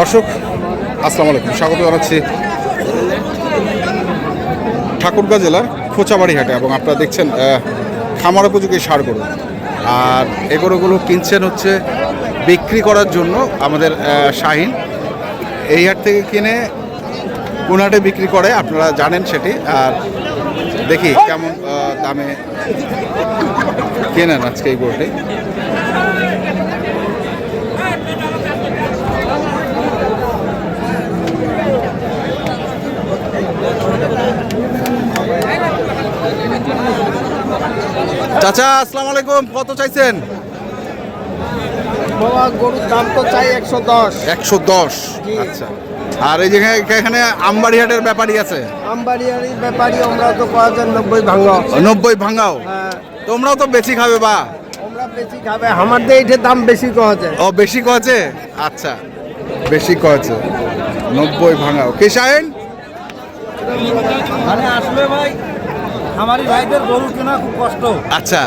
দর্শক, আসসালামু আলাইকুম। স্বাগত জানাচ্ছি ঠাকুরগাঁ জেলার খোঁচাবাড়ি হাটে এবং আপনারা দেখছেন খামার উপযোগী সার গরু। আর এ গরুগুলো কিনছেন হচ্ছে বিক্রি করার জন্য আমাদের শাহিন। এই হাট থেকে কিনে কোন হাটে বিক্রি করে, আপনারা জানেন সেটি। আর দেখি কেমন দামে কেনেন আজকে এই গরুটি। চাচা আসসালাম আলাইকুম কত চাইছেন? বাবা গরুর দাম তো চাই একশো দশ। একশো দশ আচ্ছা। আর এই যে এখানে আমবাড়ি হাটের ব্যাপারই আছে? আমবাড়িয়ারি ব্যাপারী আমরা তো নব্বই ভাঙ নব্বই ভাঙাও? হ্যাঁ। তোমরাও তো বেশি খাবে বা? আমরা বেশি খাবে। আমাদের দাম বেশি ও বেশি কয়েছে? আচ্ছা বেশি কয়েছে। নব্বই ভাঙাও। কে শাহেন? আসলে ভাই। আমারই ভাইদের গরু কেনা খুব কষ্ট। আচ্ছা।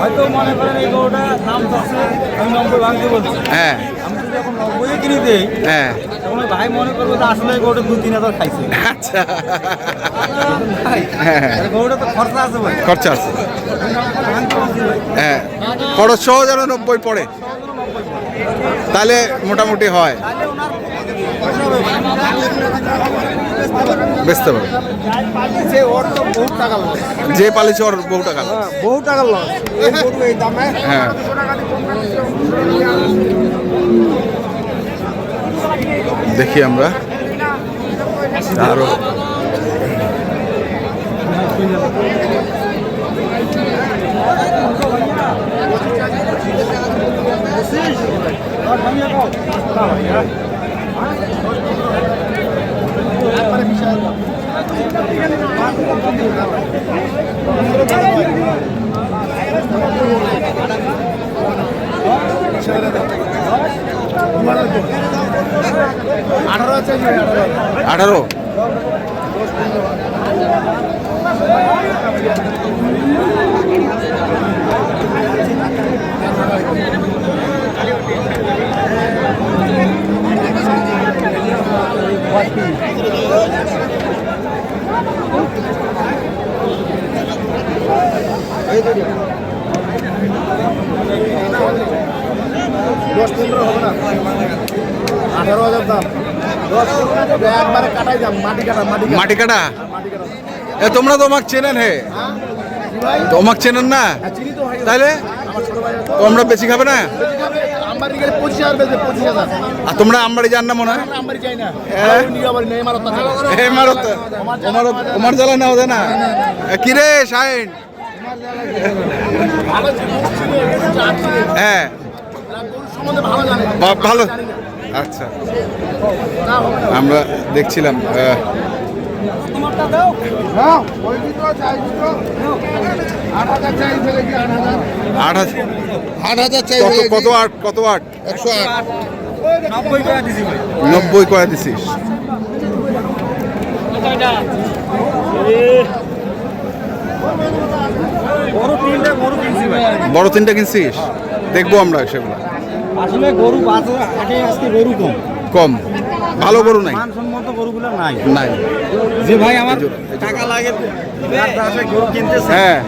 হয়তো মনে করেন এই গরুটা দাম চাচ্ছে আমি নব্বই ভাঙতে বলছি। হ্যাঁ। আমি যদি এখন নব্বই কিনে দিই হ্যাঁ। তখন ভাই মনে করব যে আসলে গরুটা দু তিন হাজার খাইছে। আচ্ছা। হ্যাঁ। গরুটা তো খরচা আছে ভাই। খরচা আছে। হ্যাঁ। খরচ সহ যেন নব্বই পড়ে। তাহলে মোটামুটি হয় তাহলে ওনার পয়সা হবে ভাই। বেচতে যে পালিছে ওর বহু টাকা। হ্যাঁ বহু টাকা লস এই দামে। হ্যাঁ। দেখি আমরা। আরও। আঠারো। দশ পনেরো হবে না আঠারো হাজার দাম একবারে কাটাই দাম মাটি কাটা? মাটি কাটা এ তোমরা তো আমাকে চেনেন হে। ভাই তোমাকে চেনেন না? হ্যাঁ, ভাই। তোমরা বেশি খাবে না? আর তোমরা আমবাড়ি যান না মনে হয়? ওমার জ্বালা না। হবে না কিরে ছিল হ্যাঁ। ভালো আচ্ছা। আমরা দেখছিলাম আহ, হ্যাঁ ওই আট হাজার চাই ফেলে কি আট হাজার। আট হাজার। আট হাজার চাই কত কত আট কত আট? একশো আট। নব্বই টাকা দিছি ভাই। নব্বই কয়া দিছিস গরু তিনটা গরু কিনছি ভাই। বড় তিনটা কিনছিস? দেখব আমরা সেগুলো। আসলে গরু বাজার হাটে আজকে গরু কম। কম। ভালো গরু নাই? মানসম্মত গরুগুলো নাই। নাই। যে ভাই আমার টাকা লাগে গরু কিনতেছে। হ্যাঁ।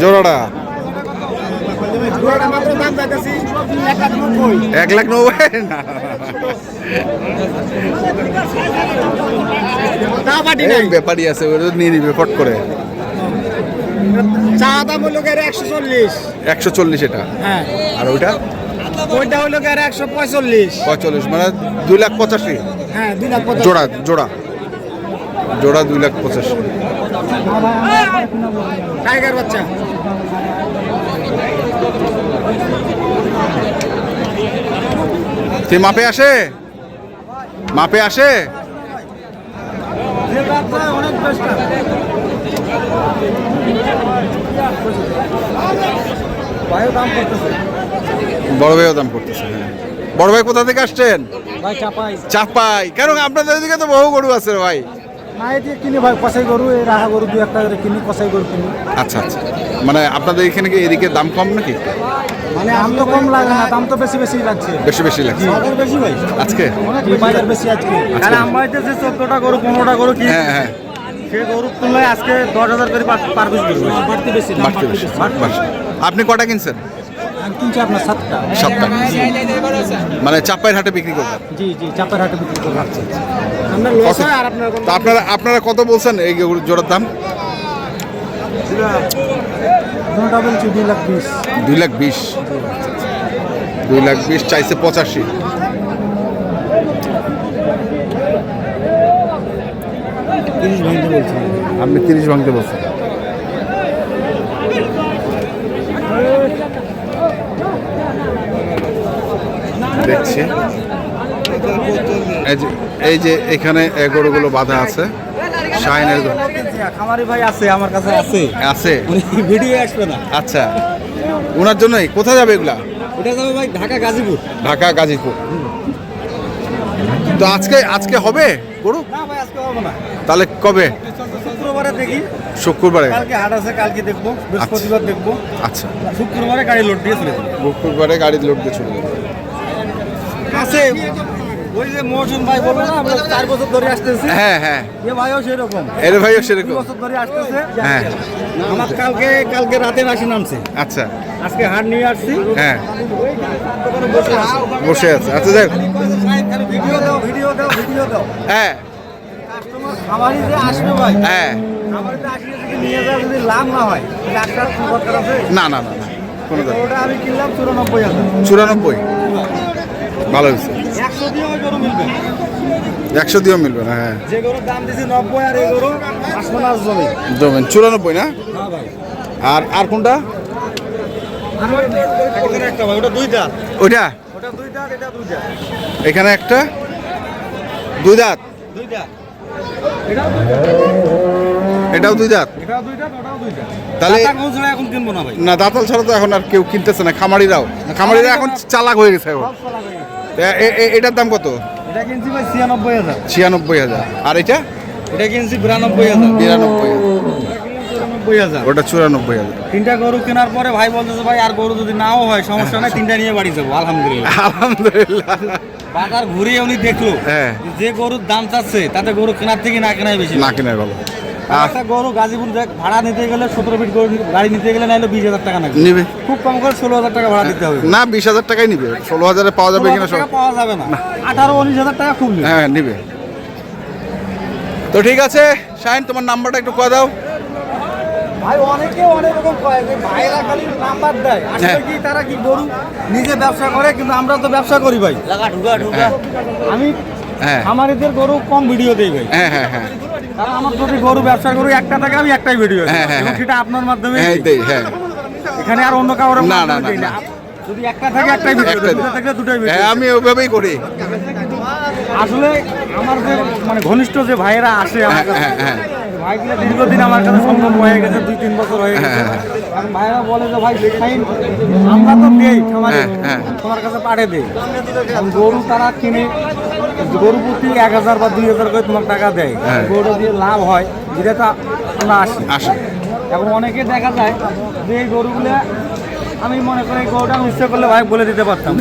জোড়াটা। এক লাখ নব্বই। না। ব্যাপারই আছে নিয়ে নিবে ফট করে। চা দাম হলো গেলে একশো চল্লিশ। একশো চল্লিশ এটা? হ্যাঁ। আর ওইটা? ওইটা হলো গেলে একশো পঁয়তাল্লিশ। পঁয়তাল্লিশ মানে দুই লাখ পঁচাশি। হ্যাঁ দুই লাখ জোড়া জোড়া। জোড়া দুই লাখ পঁচাশি। টাইগার বাচ্চা। তুই মাপে আসে? মাপে আসে? অনেক বেস্ট ভাইও দাম করতেছে বড় ভাইও দাম করতেছে হ্যাঁ। বড় ভাই কোথা থেকে আসছেন? ভাই চাপাই। চাপাই। কেন আপনাদের দিকে তো বহু গরু আছে ভাই। না এটি কিনি ভাই কষাই গরু এই রাহা গরু দু একটা কিনি কষাই গরু কিনি। আচ্ছা আচ্ছা। মানে আপনাদের এখানে কি এদিকে দাম কম নাকি? মানে দাম তো কম লাগে না দাম তো বেশি বেশি লাগছে। বেশি বেশি লাগছে। বাজার বেশি ভাই। আজকে? বাজার বেশি আজকে। আমরা যে চোদ্দটা গরু পনেরোটা গরু কিনি। হ্যাঁ হ্যাঁ। সেই গরুর তুলনায় আজকে দশ হাজার করে পার পিস গরু বাড়তি বেশি দাম বেশি আপনি কটা কিনছেন? কিনছি আপনার সাতটা। সাতটা। মানে চাপাইয়ের হাটে বিক্রি করবেন? জি জি চাপের হাটে বিক্রি করে আপনার আপনার আপনারা আপনারা কত বলছেন এই গরুর জোড়ার দাম? দুটা বলছি দুই লাখ বিশ। দুই লাখ বিশ। দুই লাখ বিশ চাইছে পঁচাশি। তিরিশ ভাঙতে বলছি। আপনি তিরিশ ভাঙতে বলছেন। দেখছি। এই যে এখানে গরুগুলো বাঁধা আছে। শাহিনের গরু। খামারি ভাই আছে আমার কাছে আছে। আছে? উনি ভিডিও আসবে না। আচ্ছা। ওনার জন্যই? কোথায় যাবে এগুলা? ওটা যাবে ভাই ঢাকা গাজীপুর। ঢাকা গাজীপুর। তো আজকে আজকে হবে গরু? না ভাই আজকে হবে না। তাহলে কবে? শুক্রবারে দেখি। শুক্রবারে। কালকে হাট আছে কালকে দেখব। বৃহস্পতিবার দেখব। আচ্ছা। শুক্রবারে গাড়ি লোড দিয়ে চলে যাব। শুক্রবারে গাড়ি লোড দিয়ে চলে যাবে। আছে ওই যে মহসিন ভাই বলল না আমরা চার বছর ধরে আসতেছি। হ্যাঁ হ্যাঁ। এ ভাইও সেরকম। এর ভাইও সেরকম। বছর ধরে আসতেছে। হ্যাঁ। আমার কালকে কালকে রাতে আসি নামছে। আচ্ছা। আজকে হাট নিয়ে আসছি। হ্যাঁ। বসে বসে আছে। আচ্ছা যাক ভিডিও দাও ভিডিও দাও ভিডিও দাও। হ্যাঁ কাস্টমার খামারি যে আসবে ভাই হ্যাঁ। না হয় না না কোনো ওটা আমি কিনলাম চুরানব্বই ভালো হয়েছে। একশো দিয়েও মিলবে। না হ্যাঁ। যে গরুর দাম দিছি নব্বই আর এই গরু আসমানাস জমি। দেবেন চুরানব্বই না? হ্যাঁ আর আর কোনটা? ওইটা? এখানে একটা? দুই দাঁত? দুই দাঁত। এটাও দুই দাঁত তাহলে না দাঁতাল ছাড়া তো এখন আর কেউ কিনতেছে না খামারিরাও। খামারিরা এখন চালাক হয়ে গেছে এখন। এটার দাম কত? এটা কিনছি ভাই ছিয়ানব্বই হাজার। ছিয়ানব্বই হাজার। আর এটা? এটা কিনছি বিরানব্বই হাজার। বিরানব্বই হাজার। চুরানব্বই হাজার। ওটা চুরানব্বই হাজার। তিনটা গরু কেনার পরে ভাই বলতেছে ভাই আর গরু যদি নাও হয় সমস্যা নাই তিনটা নিয়ে বাড়ি যাব। আলহামদুলিল্লাহ। আলহামদুলিল্লাহ। বাজার ঘুরিয়ে উনি দেখল হ্যাঁ। যে গরুর দাম চাচ্ছে তাতে গরু কেনার থেকে না কেনাই বেশি। না কিনে ভালো। একটা গরু গাজীপুর দেখ ভাড়া নিতে গেলে সতেরো ফিট গরু গাড়ি নিতে গেলে নাইলে বিশ হাজার টাকা লাগবে নিবে। খুব কম করে ষোলো হাজার টাকা ভাড়া দিতে হবে। না বিশ হাজার টাকাই নিবে। ষোলো হাজারে পাওয়া যাবে কিনা পাওয়া যাবে না। আঠারো উনিশ হাজার টাকা খুব হ্যাঁ নিবে। তো ঠিক আছে শাইন তোমার নাম্বারটা একটু কয়ে দাও। ভাই অনেকে অনেক রকম কয় যে ভাইরা খালি নাম্বার দেয়। আসলে হ্যাঁ। কি তারা কি গরু নিজে ব্যবসা করে কিন্তু আমরা তো ব্যবসা করি ভাই। ঢুকা ঢুকা। আমি হ্যাঁ। খামারিদের গরু কম ভিডিও দেই ভাই। হ্যাঁ হ্যাঁ হ্যাঁ। কারণ আমার যদি গরু ব্যবসা করি একটা থাকে আমি একটাই ভিডিও হ্যাঁ, হ্যাঁ, এবং হ্যাঁ। সেটা আপনার মাধ্যমে হ্যাঁ দিই। হ্যাঁ। এখানে আর অন্য কারোর না, না, না, যদি একটা থাকে একটাই ভিডিও একটাই দুটো থাকলে দুটোই ভিডিও হ্যাঁ আমি ওইভাবেই করি। আসলে আমার যে মানে ঘনিষ্ঠ যে ভাইয়েরা আসে আমার হ্যাঁ, কাছে হ্যাঁ, হ্যাঁ। ভাইগুলো দীর্ঘদিন আমার কাছে সম্ভব হয়ে গেছে দুই তিন বছর হয়ে গেছে। হ্যাঁ, হ্যাঁ। এখন ভাইরা বলে যে ভাই ফাইন আমরা তো দেই খামারে হ্যাঁ, হ্যাঁ। তোমার কাছে পাঠে দেই। এখন গরু তারা কিনে গরু প্রতি এক হাজার বা দুই হাজার করে তোমার টাকা দেয়। গরু দিয়ে লাভ হয় যেটা তো আমরা আসি। আসে। এবং অনেকে দেখা যায় যে এই গরুগুলো আমি মনে করি গরুটা আমি ইচ্ছে করলে ভাই বলে দিতে পারতাম।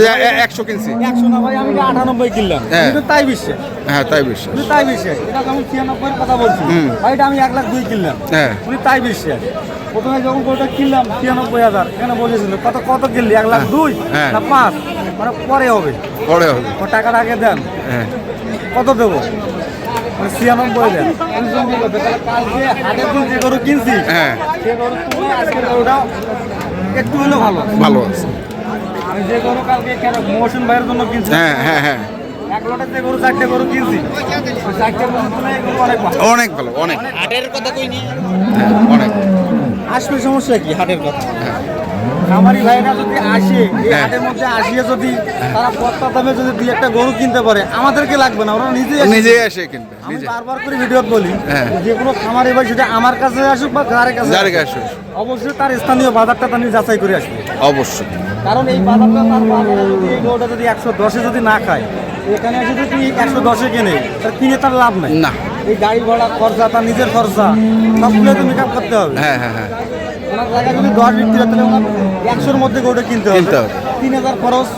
একশো কিনছি। একশো না ভাই আমি আটানব্বই কিনলাম। হ্যাঁ। কিন্তু তাই বিশ্বাস। হ্যাঁ তাই বিশ্বাস। উনি তাই বিশ্বাস। এটা তো আমি ছিয়ানব্বই কথা বলছি। ভাই এটা আমি এক লাখ দুই কিনলাম। হ্যাঁ। তাই বিশ্বাস। প্রথমে যখন গরুটা কিনলাম ছিয়ানব্বই হাজার। এখানে বলেছিল কত কত কিনলি? এক লাখ দুই হ্যাঁ। না পাঁচ? মানে পরে হবে। পরে হবে। টাকাটা আগে দেন। হ্যাঁ। কত দেবো? মানে ছিয়ানব্বই দেন। কালকে হাটের দিন যে গরু কিনছি হ্যাঁ। সে গরু আজকের গরুটা একটু হলেও ভালো ভালো আছে। যে গরু কালকে কেন মৌসুম ভাইয়ের জন্য কিনছি হ্যাঁ হ্যাঁ হ্যাঁ। এক লটের যে গরু চারটে গরু কিনছি চারটে গরু তুলনায় গরু অনেক ভালো। অনেক ভালো অনেক। হাটের কথা কই নি হ্যাঁ, অনেক। আসবে সমস্যা কি হাটের কথা? হ্যাঁ। খামারি ভাইরা যদি আসে এই। হাটের মধ্যে আসিয়ে যদি তারা বস্তা দামে যদি দুই একটা গরু কিনতে পারে আমাদেরকে লাগবে না ওরা নিজেই আসে। নিজেই আসে কিনবে আমি বারবার করে ভিডিও বলি হ্যাঁ। যে কোনো খামারি ভাই সেটা আমার কাছে আসুক বা কারের কাছে যার কাছে। অবশ্যই তার স্থানীয় বাজারটা তার যাচাই করে আসবে অবশ্যই কারণ এই বাজারটা তার বাজারে যদি এই গরুটা যদি একশো দশে যদি না খায় এখানে যদি একশো দশে কেনে তার কিনে তার লাভ নাই না এই গাড়ি ভাড়া খরচা তার নিজের খরচা সবগুলো তো মেকআপ করতে হবে। হ্যাঁ হ্যাঁ হ্যাঁ। ওনার জায়গা যদি দশ বিক্রি হয় তাহলে ওনার একশোর মধ্যে গরুটা কিনতে হবে। কিনতে হবে। তিন হাজার খরচ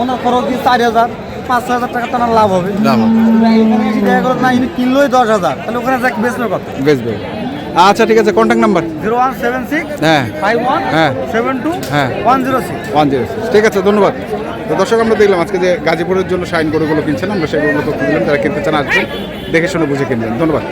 ওনার খরচ দিয়ে চার হাজার পাঁচ ছ হাজার টাকা তো লাভ হবে। লাভ হবে। না ইনি কিনলোই দশ হাজার তাহলে ওখানে বেচলো কত? বেচবে। আচ্ছা ঠিক আছে contact number zero one seven six হ্যাঁ। ফাইভ ওয়ান হ্যাঁ। সেভেন টু হ্যাঁ। One zero six. One zero ঠিক আছে ধন্যবাদ। তো দর্শক আমরা দেখলাম আজকে যে গাজীপুরের জন্য সাইন গরুগুলো কিনছেন আমরা সেগুলো তথ্য দিলাম তারা কিনতে চান আসবেন দেখে শুনে বুঝে কিনবেন। ধন্যবাদ।